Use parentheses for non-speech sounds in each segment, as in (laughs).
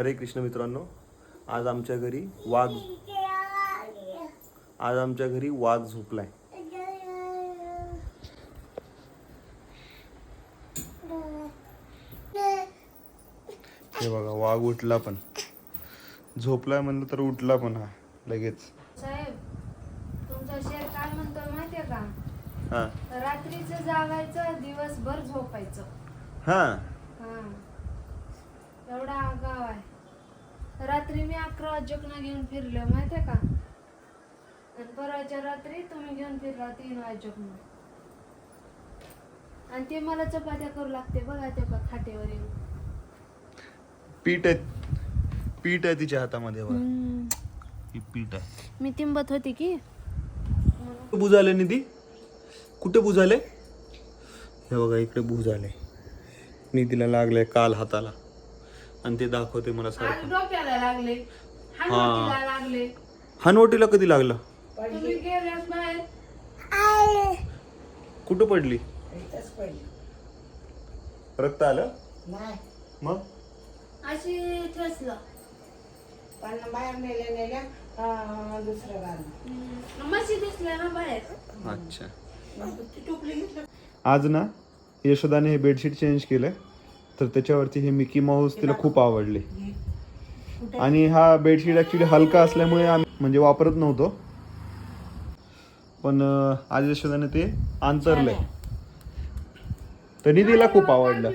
हरे कृष्ण मित्रांनो आज आमच्या घरी वाघ आज आमच्या घरी वाघ झोपलाय. हे बघा वाघ उठला पण. झोपलाय म्हणलं तर उठला पण हा लगेच. साहेब तुमचा शेर काय म्हणतो माहितीये का? हा. रात्रीचं जागायचं दिवसभर झोपायचं. हा. हा. एवढा आगाव आहे. रात्री मी अकरा वाजोकना घेऊन फिरलो माहितीये का? आणि परवाच्या रात्री तुम्ही घेऊन फिरला तीन वाजोकना. आणि ते मला चपात्या करू लागते बघा ते बघ खाटेवर. येऊन पीठ आहे पीठ आहे तिच्या हातामध्ये बघा. ही पीठ आहे. मी तिंबत होती की? कुठे बुजाले निधी? कुठे बुजाले? हे बघा इकडे बुजाले. निधीला लागले काल हाताला. आणि ते दाखवते मला सारखं. डोक्याला लागले. हा. हानवटीला लागले. हनवटीला कधी लागलं? तुम्ही गेल्यास बाहेर कुठं पडली? इथंच पडली. रक्त आलं? नाही. मग? अशी ठसलं पण बाहेर नेल्या नेल्या अं, दुसरं गाणं मशी दिसल्या ना बाहेर. अच्छा. मग ती टोपली घेतलं. आज ना यशोदाने हे बेडशीट चेंज केलंय. तर त्याच्यावरती हे मिकी माऊस तिला खूप आवडले. आणि हा बेडशीट ऍक्च्युली हलका असल्यामुळे आम्ही म्हणजे वापरत नव्हतो. पण अं, आज यशोदाने ते अंतरलंय तर निधीला खूप आवडलं.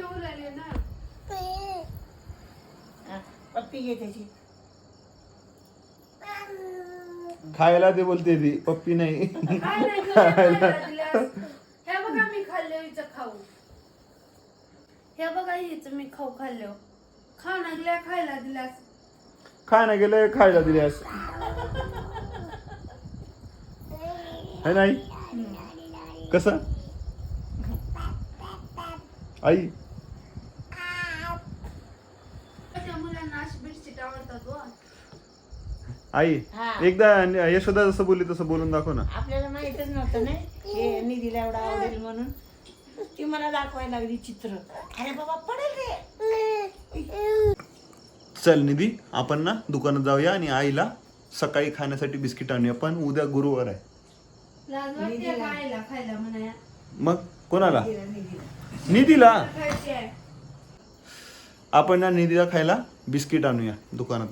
खायला ते बोलते ती पप्पी नाही. (laughs) खायला. हे बघा हिचं हे मी खाऊ खाल्लो. खा ना दिल्या खायला दिल्यास. खाय ना गेलं खायला दिल्यास. है नाही? कसं? आई. त्या मुलांना अशी बेडशीट आवडतात हो. आई हा. एकदा यशोदा जसं बोलली तसं बोलून दाखव ना. आपल्याला माहितच नव्हतं नाही? हे निधीला एवढा आवडेल म्हणून. ती मला दाखवायला लागली चित्र. अरे बाबा पडेल रे. चल निधी आपण ना दुकानात जाऊया आणि आईला सकाळी खाण्यासाठी बिस्किट आणूया. पण उद्या गुरुवार आहे. लाज वाटते खायला खायला म्हणाया? मग कोणाला? निधीला, खायची आहे. आपण ना निधीला खायला बिस्किट आणूया दुकानात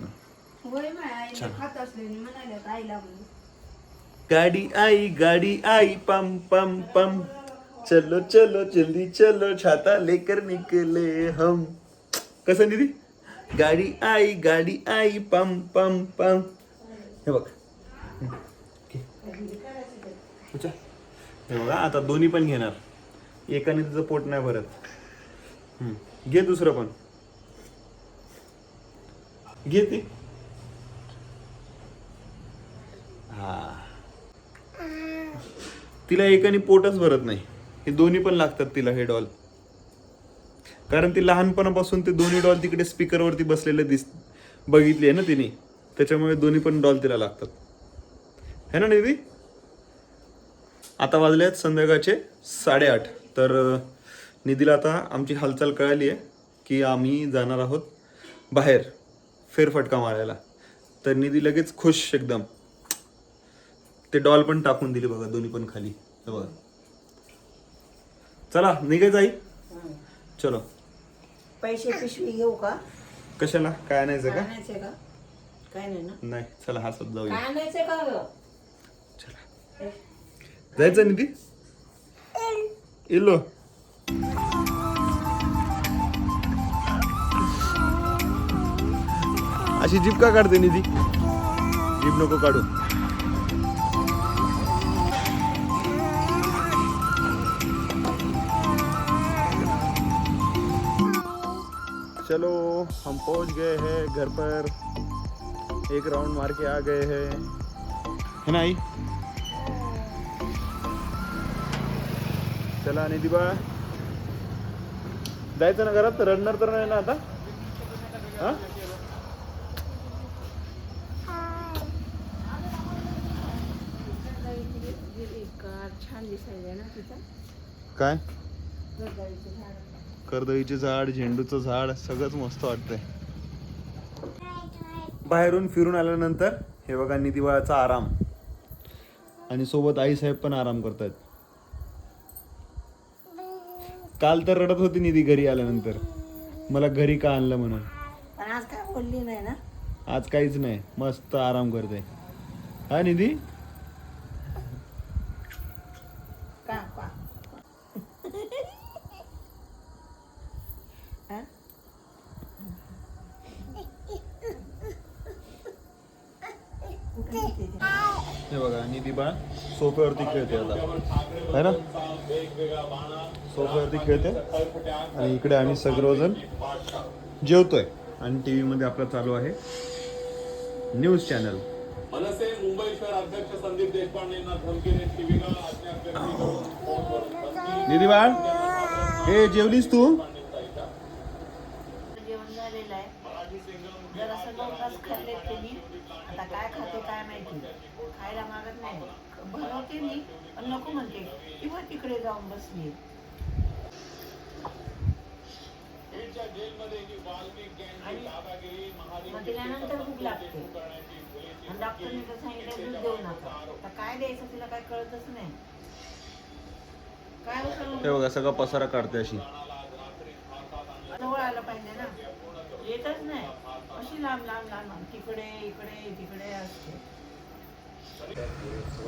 होय माय आईला खात असलेली म्हणाल्यात आईला म्हणून. गाडी आई गाडी आई पम पम पम. चलो चलो जल्दी चलो छाता लेकर निकले हम। कसं निधी? गाडी आई गाडी आई पम पम पम। हे बघ. हे बघा आता दोन्ही पण घेणार. एकाने तुझं पोट नाही भरत. घे दुसरं पण. घे ते. हा. तिला एकाने पोटच भरत नाही. हे दोन्ही पण लागतात तिला हे डॉल कारण ती लहानपणापासून ते दोन्ही डॉल तिकडे स्पीकरवरती बसलेले दिस बघितली आहे ना तिने. त्याच्यामुळे दोन्ही पण डॉल तिला लागतात. है ना निधी? आता वाजले आहेत संध्याकाळचे साडेआठ. तर निधीला आता आमची हालचाल कळाली आहे की आम्ही जाणार आहोत बाहेर फेरफटका मारायला. तर निधी लगेच खुश एकदम. ते डॉल पण टाकून दिली बघा दोन्ही पण खाली. बघा. चला निघायचं आई हं. चलो. पैसे पिशवी घेऊ का? कशाला? काय आणायचं का? आणायचे का? काय नाही ना. नाही चला हसत जाऊया काय आणायचे का ग? चला. जायचं निधी? इल्लो. अशी जीप का काढते निधी? जीप नको काढू. चलो हम पहुंच गए हैं घर पर। एक राउंड मार के आ गए हैं। है ना आई? चला निधी बा। जायचं ना घरात? रडणार तर नाही ना आता? हा? काय? करदळीचे झाड झेंडूचं झाड सगळंच मस्त वाटतंय. बाहेरून फिरून आल्यानंतर हे बघा निधिबाळाचा आराम. आणि सोबत आईसाहेब पण आराम करतात काल तर रडत होती निधी घरी आल्यानंतर. मला घरी का आणलं म्हणून. पण आज काय बोलली नाही ना? आज काहीच नाही. मस्त आराम करते. हा निधी का का हा? कुठे गेली ती? हे बघा निधी बाळ सोफ्यावरती खेळते आता. है ना? सोफ्यावरती खेळते. आणि इकडे आम्ही सगळेजण जेवतोय. आणि टी मध्ये आपला चालू आहे न्यूज चॅनल. मनसे मुंबई शहर अध्यक्ष संदीप निधी बाळ हे जेवलीस तू? जेवण झालेलं आहे. जरासं लवकरच खाल्ले त्यांनी. आता काय खाते काय माहिती? खायला मागत नाही. भरवते मी पण नको म्हणते. किंवा तिकडे जाऊन बसली. आणि मग तिच्यानंतर भूक लागते. आणि डॉक्टरने तर सांगितलं दूध देऊ नका. आता काय द्यायचं तिला काय कळतच नाही. काय हे होतं बघा सगळा पसारा काढते अशी. जवळ आलं पाहिजे ना. येतच नाही. अशी लांब लांब लांब. तिकडे इकडे तिकडे असते.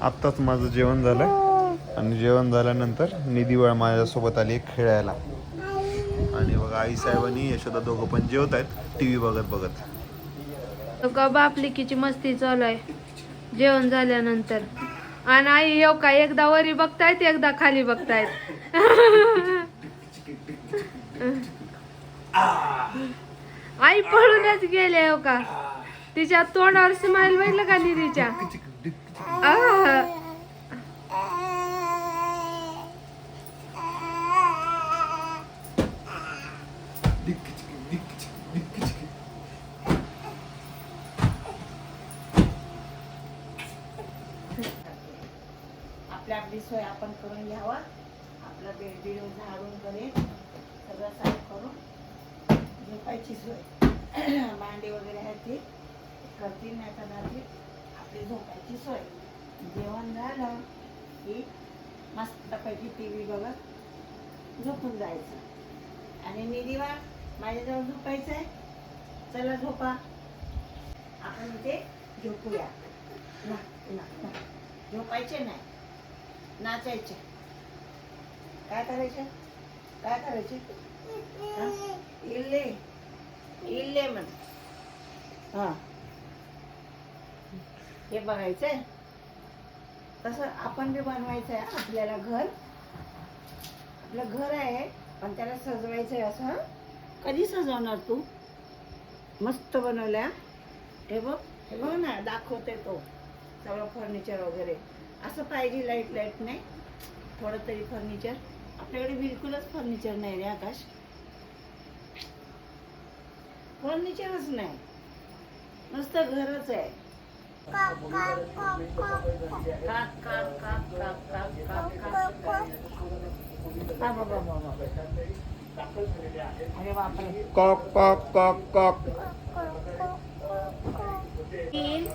आत्ताच माझं जेवण झालंय आणि जेवण झाल्यानंतर निधी बाळ माझ्यासोबत आली खेळायला. आणि बघा आई साहेबांनी यशोदा दोघं पण जेवत आहेत. टी व्ही बघत. बघत का बापलिकीची मस्ती चालू आहे. जेवण झाल्यानंतर. आणि आई येऊ का एकदा वरी बघतायत एकदा खाली बघतायत. पळूनच गेले हो का? तिच्या तोंडावर स्माईल बघितलं का निधीच्या आपल्या आपली सोय आपण करून घ्यावा. आपला बेड बिड झाडून करेल सगळं साफ करून झोपायची सोय. मांडे वगैरे आहेत ते. करतील नाही तर रात्री आपली झोपायची सोय. जेवण झालं की मस्तपैकी टी व्ही बघत झोपून जायचं. आणि मी दिवा माझ्याजवळ झोपायचं आहे चला झोपा. आपण इथे झोपूया. ना ना झोपायचे नाही. नाचायचे. काय करायचे? काय करायचे? इल्ले. इल्ले म्हण. हा. हे बघायचंय. तसं आपण बी बनवायचं आहे आपल्याला घर. आपलं घर आहे पण त्याला सजवायचं आहे असं. कधी सजवणार तू? मस्त बनवल्या. हे बघ हे बघ ना दाखवते तो. सगळं फर्निचर वगैरे. असं पाहिजे लाइट लाइट नाही. थोडं तरी फर्निचर आपल्याकडे बिलकुलच फर्निचर नाही रे आकाश. फर्निचरच नाही नुसतं घरच आहे काक, काक, काक, काक, काक, काक, काक, काक. बाबा, बाबा. अरे बापरे कॉक कॉक कॉक कॉक तीन